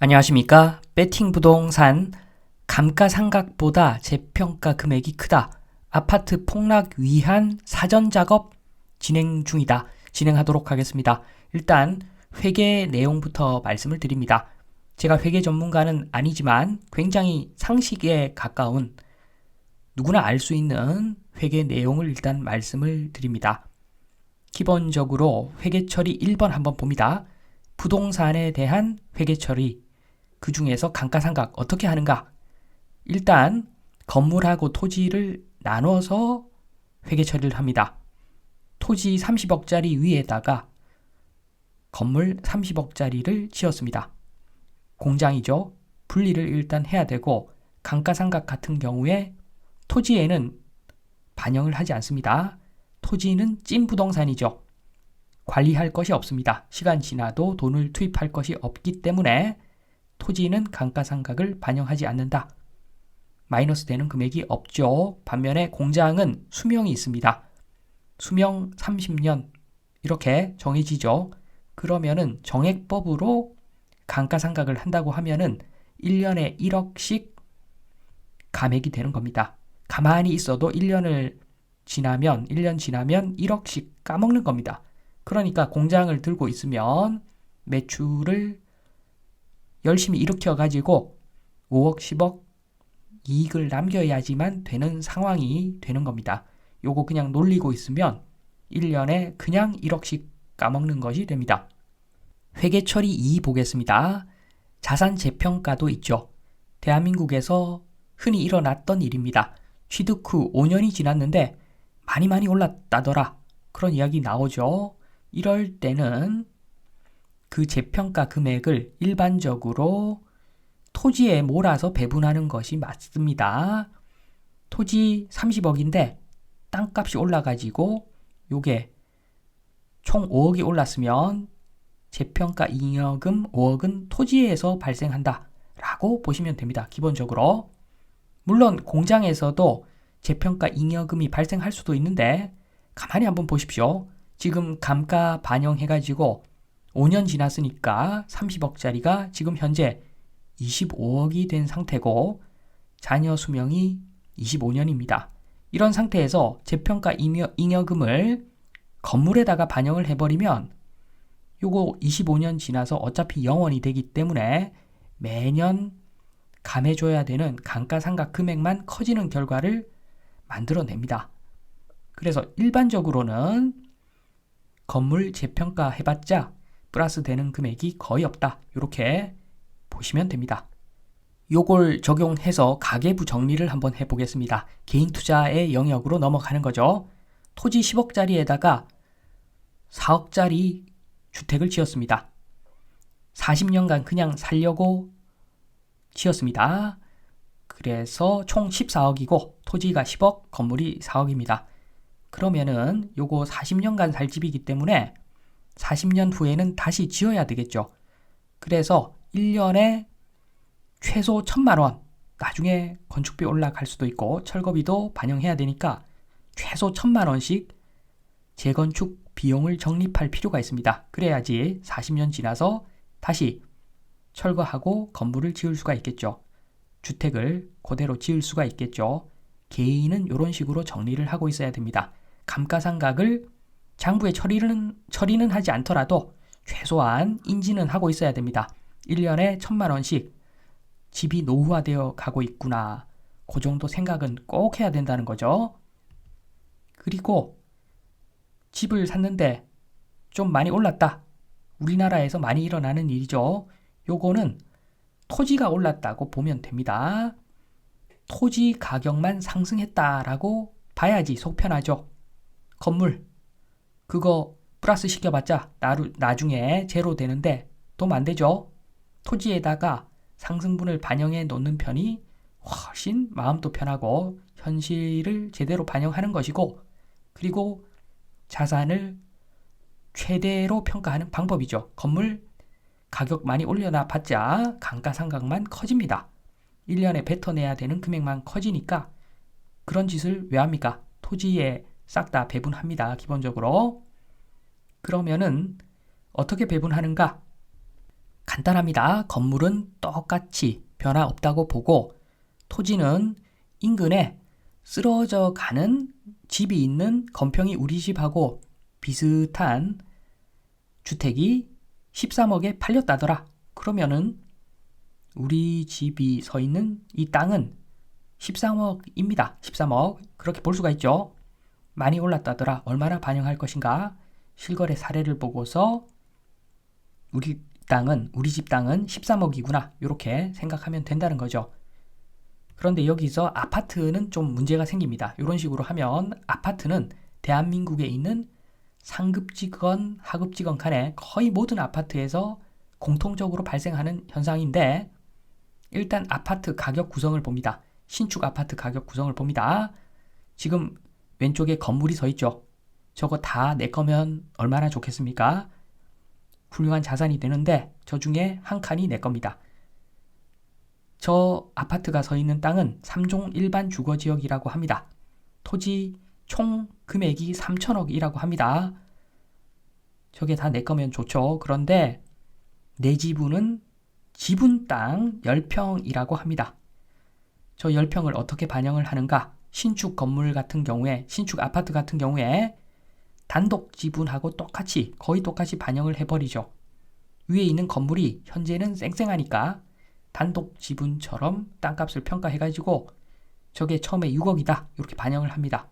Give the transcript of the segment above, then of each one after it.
안녕하십니까? 배팅 부동산 감가상각보다 재평가 금액이 크다. 아파트 폭락 위한 사전 작업 진행 중이다. 진행하도록 하겠습니다. 일단 회계 내용부터 말씀을 드립니다. 제가 회계 전문가는 아니지만 굉장히 상식에 가까운 누구나 알 수 있는 회계 내용을 일단 말씀을 드립니다. 기본적으로 회계 처리 1번 한번 봅니다. 부동산에 대한 회계 처리 그 중에서 감가상각 어떻게 하는가? 일단 건물하고 토지를 나눠서 회계 처리를 합니다. 토지 30억짜리 위에다가 건물 30억짜리를 지었습니다. 공장이죠. 분리를 일단 해야 되고 감가상각 같은 경우에 토지에는 반영을 하지 않습니다. 토지는 찐 부동산이죠. 관리할 것이 없습니다. 시간 지나도 돈을 투입할 것이 없기 때문에 토지는 감가상각을 반영하지 않는다. 마이너스 되는 금액이 없죠. 반면에 공장은 수명이 있습니다. 수명 30년 이렇게 정해지죠. 그러면은 정액법으로 감가상각을 한다고 하면은 1년에 1억씩 감액이 되는 겁니다. 가만히 있어도 1년을 지나면 1년 지나면 1억씩 까먹는 겁니다. 그러니까 공장을 들고 있으면 매출을 열심히 일으켜 가지고 5억, 10억 이익을 남겨야지만 되는 상황이 되는 겁니다. 요거 그냥 놀리고 있으면 1년에 그냥 1억씩 까먹는 것이 됩니다. 회계 처리 2 보겠습니다. 자산 재평가도 있죠. 대한민국에서 흔히 일어났던 일입니다. 취득 후 5년이 지났는데 많이 많이 올랐다더라. 그런 이야기 나오죠. 이럴 때는 그 재평가 금액을 일반적으로 토지에 몰아서 배분하는 것이 맞습니다. 토지 30억인데 땅값이 올라가지고 요게 총 5억이 올랐으면 재평가 잉여금 5억은 토지에서 발생한다 라고 보시면 됩니다. 기본적으로. 물론 공장에서도 재평가 잉여금이 발생할 수도 있는데 가만히 한번 보십시오. 지금 감가 반영해가지고 5년 지났으니까 30억짜리가 지금 현재 25억이 된 상태고 자녀 수명이 25년입니다. 이런 상태에서 재평가 잉여, 잉여금을 건물에다가 반영을 해버리면 요거 25년 지나서 어차피 0원이 되기 때문에 매년 감해줘야 되는 감가상각 금액만 커지는 결과를 만들어냅니다. 그래서 일반적으로는 건물 재평가 해봤자 플러스 되는 금액이 거의 없다. 이렇게 보시면 됩니다. 요걸 적용해서 가계부 정리를 한번 해보겠습니다. 개인 투자의 영역으로 넘어가는 거죠. 토지 10억짜리에다가 4억짜리 주택을 지었습니다. 40년간 그냥 살려고 지었습니다. 그래서 총 14억이고 토지가 10억, 건물이 4억입니다. 그러면은 요거 40년간 살 집이기 때문에 40년 후에는 다시 지어야 되겠죠. 그래서 1년에 최소 1천만 원, 나중에 건축비 올라갈 수도 있고 철거비도 반영해야 되니까 최소 1천만 원씩 재건축 비용을 적립할 필요가 있습니다. 그래야지 40년 지나서 다시 철거하고 건물을 지을 수가 있겠죠. 주택을 그대로 지을 수가 있겠죠. 개인은 이런 식으로 정리를 하고 있어야 됩니다. 감가상각을 장부에 처리는, 처리는 하지 않더라도 최소한 인지는 하고 있어야 됩니다. 1년에 천만 원씩 집이 노후화되어 가고 있구나. 그 정도 생각은 꼭 해야 된다는 거죠. 그리고 집을 샀는데 좀 많이 올랐다. 우리나라에서 많이 일어나는 일이죠. 요거는 토지가 올랐다고 보면 됩니다. 토지 가격만 상승했다라고 봐야지 속편하죠. 건물 그거 플러스 시켜봤자 나루, 나중에 제로 되는데 돈안 되죠. 토지에다가 상승분을 반영해 놓는 편이 훨씬 마음도 편하고 현실을 제대로 반영하는 것이고 그리고 자산을 최대로 평가하는 방법이죠. 건물 가격 많이 올려놔 봤자 감가상각만 커집니다. 1년에 뱉어내야 되는 금액만 커지니까 그런 짓을 왜 합니까? 토지에 싹 다 배분합니다. 기본적으로. 그러면은 어떻게 배분하는가? 간단합니다. 건물은 똑같이 변화 없다고 보고 토지는 인근에 쓰러져 가는 집이 있는 건평이 우리 집하고 비슷한 주택이 13억에 팔렸다더라. 그러면은 우리 집이 서 있는 이 땅은 13억입니다. 13억. 그렇게 볼 수가 있죠. 많이 올랐다더라. 얼마나 반영할 것인가? 실거래 사례를 보고서 우리 땅은 우리 집 땅은 13억이구나. 이렇게 생각하면 된다는 거죠. 그런데 여기서 아파트는 좀 문제가 생깁니다. 이런 식으로 하면 아파트는 대한민국에 있는 상급지건, 하급지건 간에 거의 모든 아파트에서 공통적으로 발생하는 현상인데 일단 아파트 가격 구성을 봅니다. 신축 아파트 가격 구성을 봅니다. 지금 왼쪽에 건물이 서 있죠. 저거 다 내 거면 얼마나 좋겠습니까? 훌륭한 자산이 되는데 저 중에 한 칸이 내 겁니다. 저 아파트가 서 있는 땅은 3종 일반 주거 지역이라고 합니다. 토지 총 금액이 3천억이라고 합니다. 저게 다 내 거면 좋죠. 그런데 내 지분은 지분 땅 10평이라고 합니다. 저 10평을 어떻게 반영을 하는가? 신축 건물 같은 경우에, 신축 아파트 같은 경우에 단독 지분하고 똑같이, 거의 똑같이 반영을 해버리죠. 위에 있는 건물이 현재는 쌩쌩하니까 단독 지분처럼 땅값을 평가해가지고 저게 처음에 6억이다. 이렇게 반영을 합니다.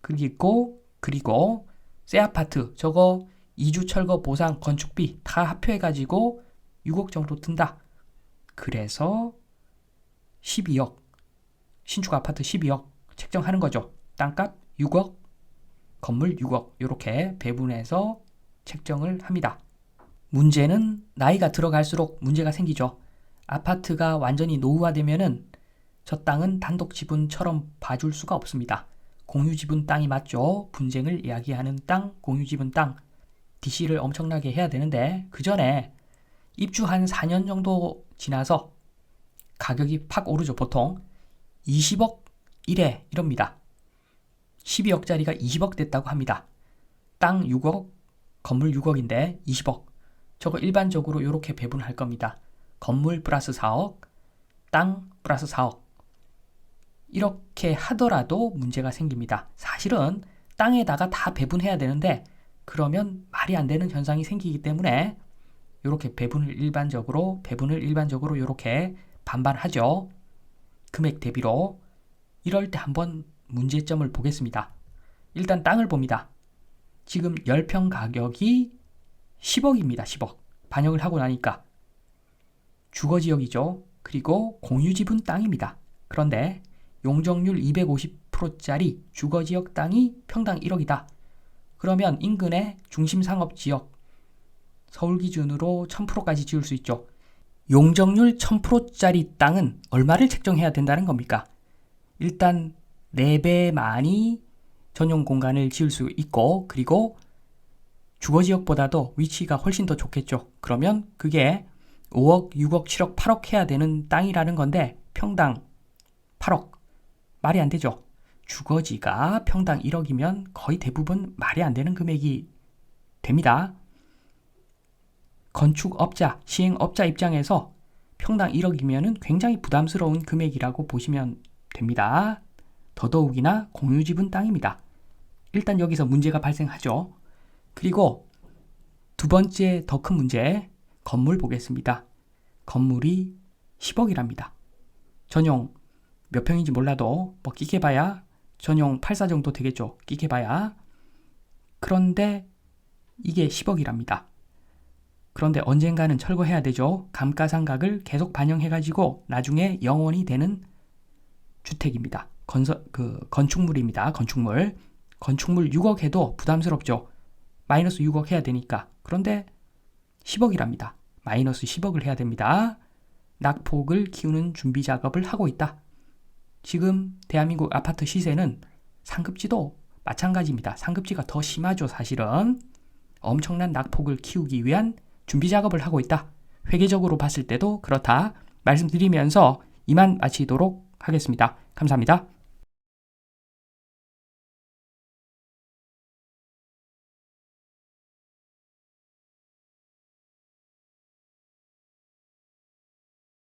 그리고, 그리고 새 아파트, 저거 이주 철거 보상 건축비 다 합표해가지고 6억 정도 든다. 그래서 12억 신축 아파트 12억 책정하는 거죠. 땅값 6억, 건물 6억 이렇게 배분해서 책정을 합니다. 문제는 나이가 들어갈수록 문제가 생기죠. 아파트가 완전히 노후화되면은 저 땅은 단독 지분처럼 봐줄 수가 없습니다. 공유 지분 땅이 맞죠. 분쟁을 이야기하는 땅, 공유 지분 땅. DC를 엄청나게 해야 되는데 그 전에 입주 한 4년 정도 지나서 가격이 팍 오르죠. 보통 20억 1회 이럽니다. 12억짜리가 20억 됐다고 합니다. 땅 6억, 건물 6억인데 20억. 저거 일반적으로 이렇게 배분할 겁니다. 건물 플러스 4억, 땅 플러스 4억. 이렇게 하더라도 문제가 생깁니다. 사실은 땅에다가 다 배분해야 되는데 그러면 말이 안 되는 현상이 생기기 때문에 이렇게 배분을 일반적으로 배분을 일반적으로 이렇게 반반하죠. 금액 대비로 이럴 때 한번 문제점을 보겠습니다. 일단 땅을 봅니다. 지금 10평 가격이 10억입니다. 10억. 반영을 하고 나니까 주거 지역이죠. 그리고 공유 지분 땅입니다. 그런데 용적률 250%짜리 주거 지역 땅이 평당 1억이다. 그러면 인근의 중심 상업 지역 서울 기준으로 1000%까지 지을 수 있죠. 용적률 1000%짜리 땅은 얼마를 책정해야 된다는 겁니까? 일단 4배 많이 전용 공간을 지을 수 있고 그리고 주거 지역보다도 위치가 훨씬 더 좋겠죠. 그러면 그게 5억, 6억, 7억, 8억 해야 되는 땅이라는 건데 평당 8억 말이 안 되죠. 주거지가 평당 1억이면 거의 대부분 말이 안 되는 금액이 됩니다. 건축업자, 시행업자 입장에서 평당 1억이면 굉장히 부담스러운 금액이라고 보시면 됩니다. 더더욱이나 공유지분 땅입니다. 일단 여기서 문제가 발생하죠. 그리고 두 번째 더 큰 문제, 건물 보겠습니다. 건물이 10억이랍니다. 전용 몇 평인지 몰라도 뭐 끼게 봐야 전용 84 정도 되겠죠. 끼게 봐야. 그런데 이게 10억이랍니다. 그런데 언젠가는 철거해야 되죠. 감가상각을 계속 반영해가지고 나중에 영원이 되는 주택입니다. 건설, 그, 건축물입니다. 건축물. 건축물 6억 해도 부담스럽죠. 마이너스 6억 해야 되니까. 그런데 10억이랍니다. 마이너스 10억을 해야 됩니다. 낙폭을 키우는 준비 작업을 하고 있다. 지금 대한민국 아파트 시세는 상급지도 마찬가지입니다. 상급지가 더 심하죠, 사실은. 엄청난 낙폭을 키우기 위한 준비 작업을 하고 있다. 회계적으로 봤을 때도 그렇다. 말씀드리면서 이만 마치도록 하겠습니다. 감사합니다.